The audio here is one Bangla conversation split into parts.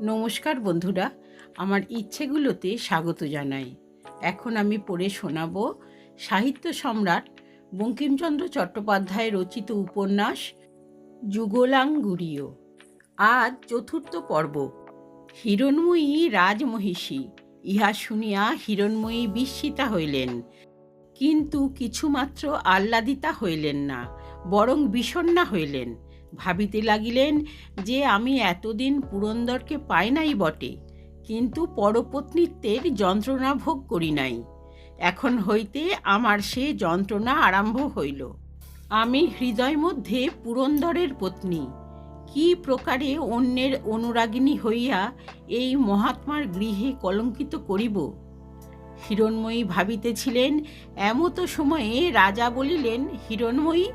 নমস্কার বন্ধুরা, আমার ইচ্ছেগুলোতে স্বাগত জানাই। এখন আমি পড়ে শোনাব সাহিত্য সম্রাট বঙ্কিমচন্দ্র চট্টোপাধ্যায় রচিত উপন্যাস যুগলাঙ্গুরীয়। আজ চতুর্থ পর্ব। হিরণময়ী রাজমহিষী, ইহা শুনিয়া হিরণময়ী বিস্মিতা হইলেন। কিন্তু কিছুমাত্র আহ্লাদিতা হইলেন না, বরং বিষণ্ণা হইলেন। ভাবিতে লাগিলেন যে আমি এতদিন পুরন্দরকে পাই নাই বটে, কিন্তু পরপত্নীত্বের যন্ত্রণা ভোগ করি নাই। এখন হইতে আমার সে যন্ত্রণা আরম্ভ হইল। আমি হৃদয় মধ্যে পুরন্দরের পত্নী, কি প্রকারে অন্যের অনুরাগিনী হইয়া এই মহাত্মার গৃহে কলঙ্কিত করিব? হিরণময়ী ভাবিতেছিলেন, এমতো সময়ে রাজা বলিলেন, হিরণময়ী,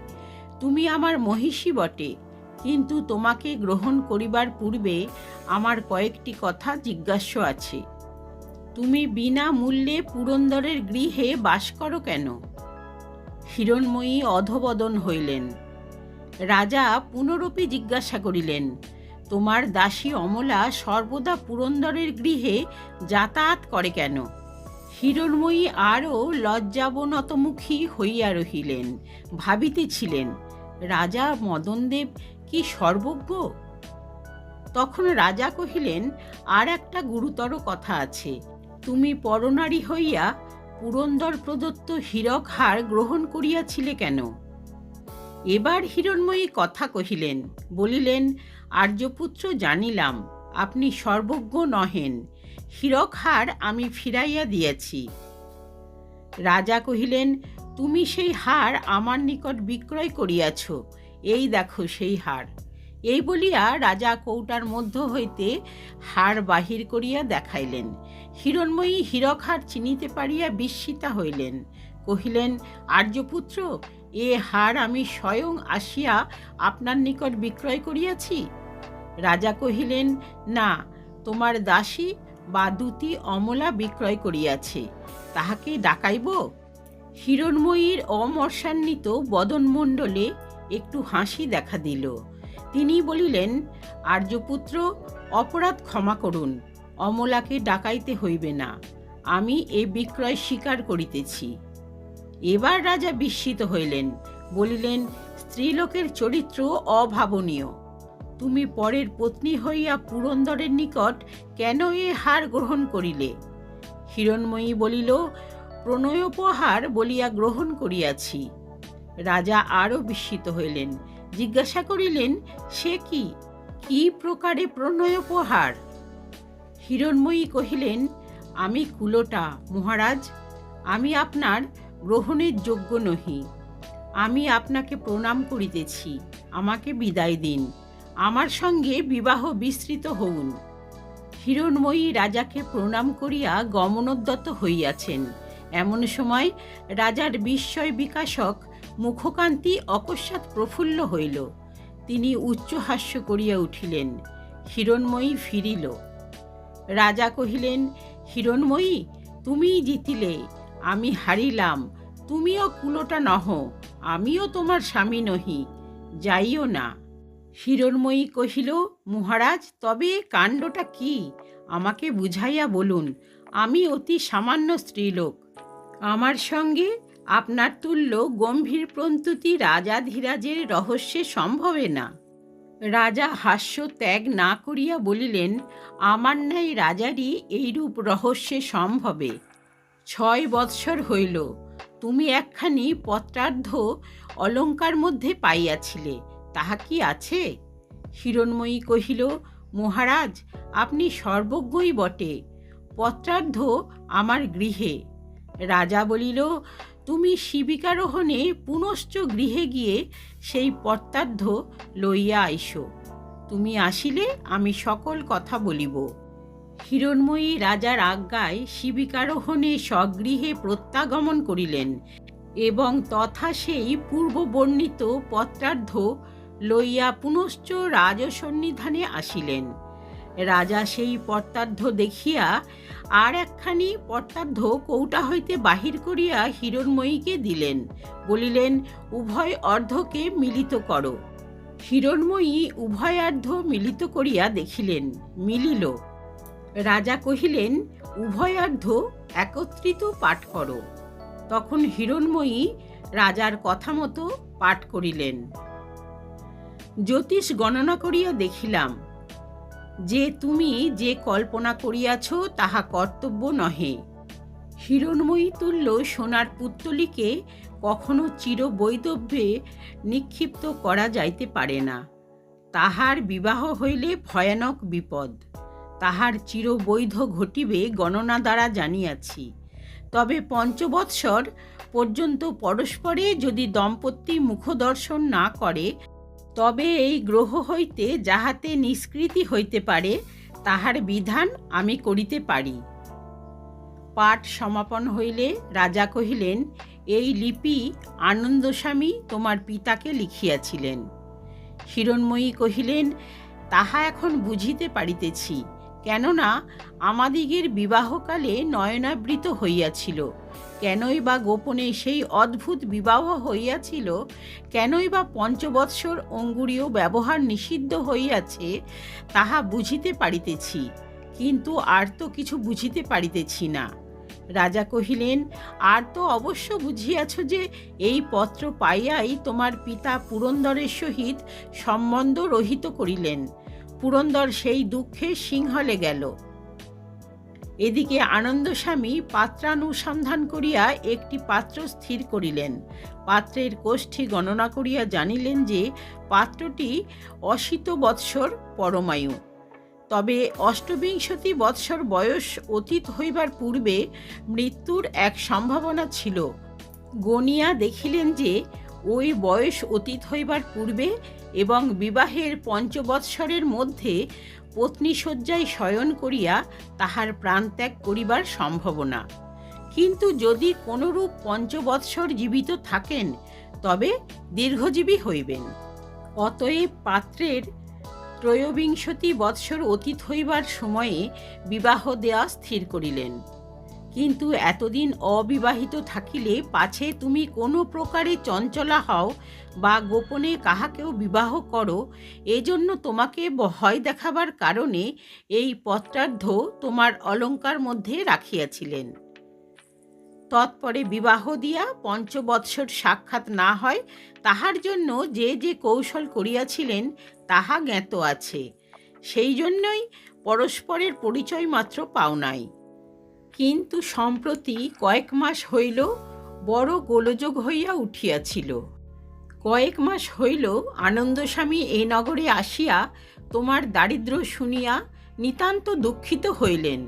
তুমি আমার মহিষী বটে কিন্তু তোমাকে গ্রহণ করিবার পূর্বে আমার কয়েকটি কথা জিজ্ঞাস্য আছে। তুমি বিনা মূল্যে পুরন্দরের গৃহে বাস করো কেন? হিরণময়ী অধবদন হইলেন। রাজা পুনরূপে জিজ্ঞাসা করিলেন, তোমার দাসী অমলা সর্বদা পুরন্দরের গৃহে যাতায়াত করে কেন? হিরণময়ী আরও লজ্জাবনতমুখী হইয়া রহিলেন, ভাবিতেছিলেন, রাজা মদনদেব কি সর্বজ্ঞ? তখন রাজা কহিলেন, আর একটা গুরুতর কথা আছে। তুমি পরনারী হইয়া পুরন্দর প্রদত্ত হীরক হার গ্রহণ করিয়াছিলে কেন? এবার হিরণময়ী কথা কহিলেন, বলিলেন, আর্যপুত্র জানিলাম, আপনি সর্বজ্ঞ নহেন। হীরক হার আমি ফিরাইয়া দিয়েছি। রাজা কহিলেন, তুমি সেই হার আমার নিকট বিক্রয় করিয়াছ। এই দেখো সেই হার। এই বলিয়া রাজা কৌটার মধ্য হইতে হার বাহির করিয়া দেখাইলেন। হিরণময়ী হীরক হার চিনিতে পারিয়া বিস্মিতা হইলেন। কহিলেন, আর্যপুত্র, এ হার আমি স্বয়ং আসিয়া আপনার নিকট বিক্রয় করিয়াছি? রাজা কহিলেন, না, তোমার দাসী বা দুটি অমলা বিক্রয় করিয়াছে, তাহাকে ডাকাইব? হিরণময়ীর অমর্ষান্বিত বদনমণ্ডলে একটু হাসি দেখা দিল। তিনি বলিলেন, আর্যপুত্র, অপরাধ ক্ষমা করুন, অমলাকে ডাকাইতে হইবে না, আমি এ বিক্রয় স্বীকার করিতেছি। এবার রাজা বিস্মিত হইলেন, বলিলেন, স্ত্রীলোকের চরিত্র অভাবনীয়, তুমি পরের পত্নী হইয়া পুরন্দরের নিকট কেন এ হার গ্রহণ করিলে? হিরণময়ী বলিল, প্রণয়োপহার বলিয়া গ্রহণ করিয়াছি রাজা আরও বিস্মিত হইলেন। জিজ্ঞাসা করিলেন, সে কি? কি প্রকারে প্রণয়োপহার হিরণময়ী কহিলেন, আমি কুলোটা, মহারাজ। আমি আপনার গ্রহণের যোগ্য নহি। আমি আপনাকে প্রণাম করিতেছি। আমাকে বিদায় দিন। আমার সঙ্গে বিবাহ বিস্তৃত হউন। হিরণময়ী রাজাকে প্রণাম করিয়া গমনোদ্যত হইয়াছেন। এমন সময় রাজার বিস্ময় বিকাশক মুখকান্তি অকস্মাৎ প্রফুল্ল হইল। তিনি উচ্চহাস্য করিয়া উঠিলেন। হিরণময়ী ফিরিল। রাজা কহিলেন, হিরণময়ী, তুমিই জিতিলে, আমি হারিলাম, তুমিও কুলোটা নহ, আমিও তোমার স্বামী নহি, যাইও না। হিরণময়ী কহিল, মহারাজ, তবে কাণ্ডটা কি? আমাকে বুঝাইয়া বলুন, আমি অতি সামান্য স্ত্রীলোক। আমার সঙ্গে আপনার তুল্য গম্ভীর প্রন্তুতি রাজাধিরাজের রহস্যে সম্ভবে না। রাজা হাস্য ত্যাগ না করিয়া বলিলেন, আমার ন্যায় রাজারই এইরূপ রহস্যে সম্ভবে। ছয় বৎসর হইল, তুমি একখানি পত্রার্ধ অলঙ্কার মধ্যে পাইয়াছিলে, তাহা কি আছে? হিরণময়ী কহিল, মহারাজ, আপনি সর্বজ্ঞই বটে, পত্রার্ধ আমার গৃহে। রাজা বলিল তুমি শিবিকারোহণে পুনশ্চ গৃহে গিয়ে সেই পত্রার্ধ লইয়া আইসো। তুমি আসিলে আমি সকল কথা বলিব। হিরণময়ী রাজার আজ্ঞায় শিবিকারোহণে স্বগৃহে প্রত্যাগমন করিলেন এবং তথা সেই পূর্ববর্ণিত পত্রার্ধ লইয়া পুনশ্চ রাজসন্নিধানে আসিলেন। রাজা সেই পত্রার্ধ দেখিয়া আর একখানি পত্রার্ধ কৌটা হইতে বাহির করিয়া হিরণময়ীকে দিলেন। বলিলেন, উভয় অর্ধকে মিলিত করো। হিরণময়ী উভয়ার্ধ মিলিত করিয়া দেখিলেন, মিলিল। রাজা কহিলেন, উভয়ার্ধ একত্রিত পাঠ করো। তখন হিরণময়ী রাজার কথা মতো পাঠ করিলেন। জ্যোতিষ গণনা করিয়া দেখিলাম যে তুমি যে কল্পনা করিয়াছ, তাহা কর্তব্য নহে। হিরণময়ী তুল্য সোনার পুত্তলিকে কখনো চিরবৈদব্যে নিক্ষিপ্ত করা যাইতে পারে না। তাহার বিবাহ হইলে ভয়ানক বিপদ। তাহার চিরবৈধ ঘটিবে গণনা দ্বারা জানিয়াছি। তবে পঞ্চবৎসর পর্যন্ত পরস্পরে যদি দম্পতি মুখদর্শন না করে তবে এই গ্রহ হইতে যাহাতে নিষ্কৃতি হইতে পারে, তাহার বিধান আমি করিতে পারি। পাঠ সমাপন হইলে রাজা কহিলেন, এই লিপি আনন্দস্বামী তোমার পিতাকে লিখিয়াছিলেন। হিরণময়ী কহিলেন, তাহা এখন বুঝিতে পারিতেছি। কেননা আমাদিগের বিবাহকালে নয়নাবৃত হইয়াছিল। কেনই বা গোপনে সেই অদ্ভুত বিবাহ হইয়াছিল, কেনই বা পঞ্চবৎসর অঙ্গুরীয় ব্যবহার নিষিদ্ধ হইয়াছে তাহা বুঝিতে পারিতেছি, কিন্তু আর তো কিছু বুঝিতে পারিতেছি না। রাজা কহিলেন, আর তো অবশ্য বুঝিয়াছ যে এই পত্র পাইয়াই তোমার পিতা পুরন্দরের সহিত সম্বন্ধ রহিত করিলেন। পুরন্দর সেই দুঃখে সিংহলে গেল। এদিকে আনন্দস্বামী পাত্রানুসন্ধান করিয়া একটি পাত্র স্থির করিলেন। পাত্রের কোষ্ঠী গণনা করিয়া জানিলেন যে, পাত্রটি অশীত বৎসর পরমায়ু। তবে অষ্টবিংশতি বৎসর বয়স অতীত হইবার পূর্বে মৃত্যুর এক সম্ভাবনা ছিল। গনিয়া দেখিলেন যে ওই বয়স অতীত হইবার পূর্বে এবং বিবাহের পঞ্চবৎসরের মধ্যে পত্নী শয্যায় শয়ন করিয়া তাহার প্রাণত্যাগ করিবার সম্ভাবনা। কিন্তু যদি কোনরূপ পঞ্চবৎসর জীবিত থাকেন, তবে দীর্ঘজীবী হইবেন। অতএব পাত্রের ত্রয়োবিংশতি বৎসর অতীত হইবার সময়ে বিবাহ দেয়া স্থির করিলেন। কিন্তু এতদিন অবিবাহিত থাকিলে পাছে তুমি কোনো প্রকারে চঞ্চলা হও বা গোপনে কাহাকেও বিবাহ করো, এজন্য তোমাকে ভয় দেখাবার কারণে এই পত্রার্ধ তোমার অলঙ্কার মধ্যে রাখিয়াছিলেন। তৎপরে বিবাহ দিয়া পঞ্চবৎসর সাক্ষাৎ না হয় তাহার জন্য যে যে কৌশল করিয়াছিলেন তাহা জ্ঞাত আছে। সেই জন্যই পরস্পরের পরিচয় মাত্র পাও নাই। কিন্তু সম্প্রতি কয়েক মাস হইল বড় গোলযোগ হইয়া উঠিয়াছিল। কয়েক মাস হইল আনন্দস্বামী এ নগরে আসিয়া তোমার দারিদ্র শুনিয়া নিতান্ত দুঃখিত হইলেন।